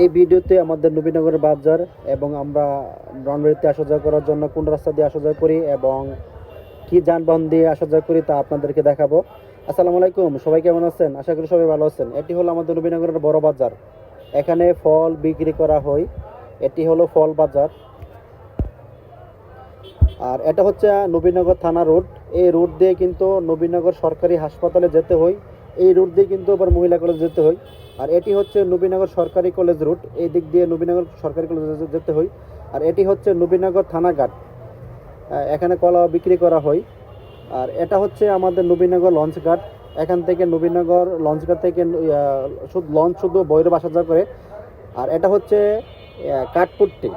এই ভিডিওতে আমাদের নবীনগরের বাজার এবং আমরা রনবাড়িতে আসা যাওয়া করার জন্য কোন রাস্তা দিয়ে আসা যাওয়া করি এবং কি যানবাহন দিয়ে আসা যাওয়া করি তা আপনাদেরকে দেখাবো। আসসালামু আলাইকুম, সবাই কেমন আছেন? আশা করি সবাই ভালো আছেন। এটি হলো আমাদের নবীনগরের বড় বাজার। এখানে ফল বিক্রি করা হয়। এটি হলো ফল বাজার। আর এটা হচ্ছে নবীনগর থানা রোড। এই রোড দিয়ে কিন্তু নবীনগর সরকারি হাসপাতালে যেতে হয়। এই রুট দিয়ে কিন্তু আবার মহিলা কলেজ যেতে হয়। আর এটি হচ্ছে নবীনগর সরকারি কলেজ রুট এই দিক দিয়ে নবীনগর সরকারি কলেজ যেতে হয়। আর এটি হচ্ছে নবীনগর থানাঘাট। এখানে কলা বিক্রি করা হয়। আর এটা হচ্ছে আমাদের নবীনগর লঞ্চ ঘাট। এখান থেকে নবীনগর লঞ্চ ঘাট থেকে লঞ্চ শুধু বৈরব আসা যাওয়া করে। আর এটা হচ্ছে কাঠপুট্টি।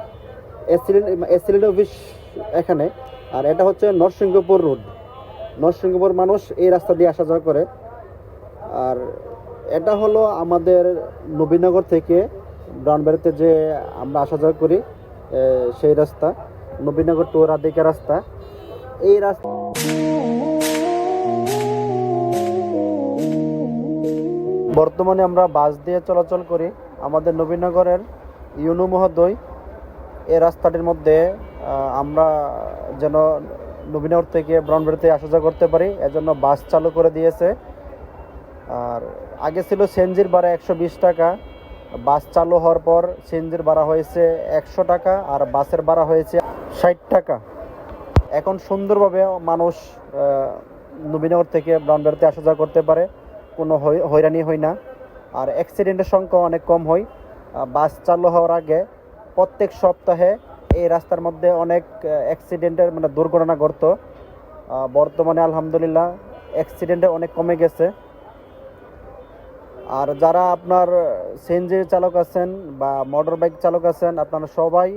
এসিলেন্ট অফিস এখানে। আর এটা হচ্ছে নরসিংহপুর রোড নরসিংহপুর মানুষ এই রাস্তা দিয়ে আসা যাওয়া করে। আর এটা হলো আমাদের নবীনগর থেকে ব্রাউনবাড়িতে যে আমরা আসা যাওয়া করি সেই রাস্তা, নবীনগর টু রাধিকা রাস্তা। এই রাস্তা বর্তমানে আমরা বাস দিয়ে চলাচল করি। আমাদের নবীনগরের ইউনু মহোদয় এই রাস্তাটির মধ্যে আমরা যেন নবীনগর থেকে ব্রাউনবাড়িতে আসা যাওয়া করতে পারি। এজন্য বাস চালু করে দিয়েছে। আর আগে ছিল সেনজির ভাড়া একশো বিশ টাকা, বাস চালু হওয়ার পর সেনজির ভাড়া হয়েছে একশো টাকা আর বাসের ভাড়া হয়েছে ষাট টাকা। এখন সুন্দরভাবে মানুষ নবীনগর থেকে ব্রাউনবাড়িতে আসা যাওয়া করতে পারে, কোনো হয়রানি হয় না। আর অ্যাক্সিডেন্টের সংখ্যা অনেক কম হয়। বাস চালু হওয়ার আগে প্রত্যেক সপ্তাহে এই রাস্তার মধ্যে অনেক অ্যাক্সিডেন্টের মানে দুর্ঘটনা ঘটতো। বর্তমানে আলহামদুলিল্লাহ অ্যাক্সিডেন্টে অনেক কমে গেছে। আর যারা আপনার সিএনজি চালক আছেন বা মোটর বাইক চালক আছেন, আপনারা সবাই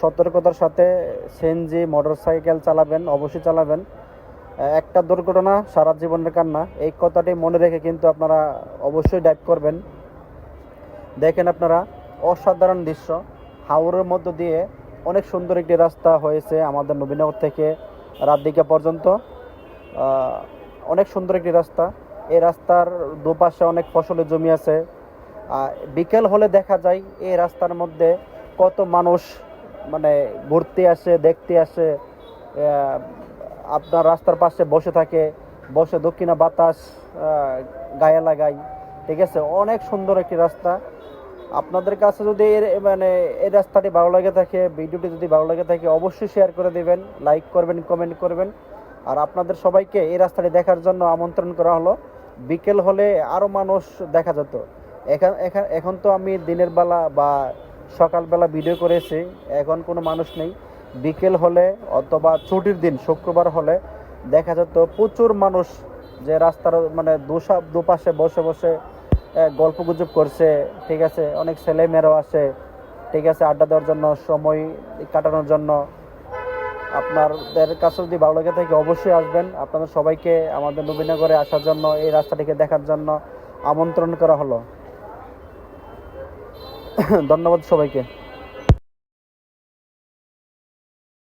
সতর্কতার সাথে সিএনজি মোটর সাইকেল চালাবেন, অবশ্যই চালাবেন। একটা দুর্ঘটনা, সারা জীবনের কান্না, এই কথাটি মনে রেখে কিন্তু আপনারা অবশ্যই ড্রাইভ করবেন। দেখেন আপনারা, অসাধারণ দৃশ্য। হাওরের মধ্য দিয়ে অনেক সুন্দর একটি রাস্তা হয়েছে আমাদের নবীনগর থেকে রাত রাতদিকা পর্যন্ত অনেক সুন্দর একটি রাস্তা। এই রাস্তার দুপাশে অনেক ফসলের জমি আছে। বিকেল হলে দেখা যায় এই রাস্তার মধ্যে কত মানুষ মানে ঘুরতে আসে, দেখতে আসে। আপনার রাস্তার পাশে বসে থাকে, বসে দক্ষিণা বাতাস গায়ে লাগাই ঠিক আছে? অনেক সুন্দর একটি রাস্তা। আপনাদের কাছে যদি এর মানে এই রাস্তাটি ভালো লাগে থাকে, ভিডিওটি যদি ভালো লাগে থাকে, অবশ্যই শেয়ার করে দেবেন লাইক করবেন কমেন্ট করবেন। আর আপনাদের সবাইকে এই রাস্তাটি দেখার জন্য আমন্ত্রণ করা হলো। বিকেল হলে আরও মানুষ দেখা যেত। এখন এখন এখন তো আমি দিনের বেলা বা সকালবেলা ভিডিও করেছি, এখন কোনো মানুষ নেই। বিকেল হলে অথবা ছুটির দিন, শুক্রবার হলে দেখা যেত প্রচুর মানুষ যে রাস্তার মানে দুসা, দুপাশে বসে বসে গল্প গুজব করছে, ঠিক আছে? অনেক ছেলে মেয়েরাও আসে, ঠিক আছে? আড্ডা দেওয়ার জন্য, সময় কাটানোর জন্য আপনাদের কাছে যদি ভালো লাগে থাকে অবশ্যই আসবেন। আপনাদের সবাইকে আমাদের নবীনগরে আসার জন্য, এই রাস্তাটিকে দেখার জন্য আমন্ত্রণ করা হলো। ধন্যবাদ সবাইকে।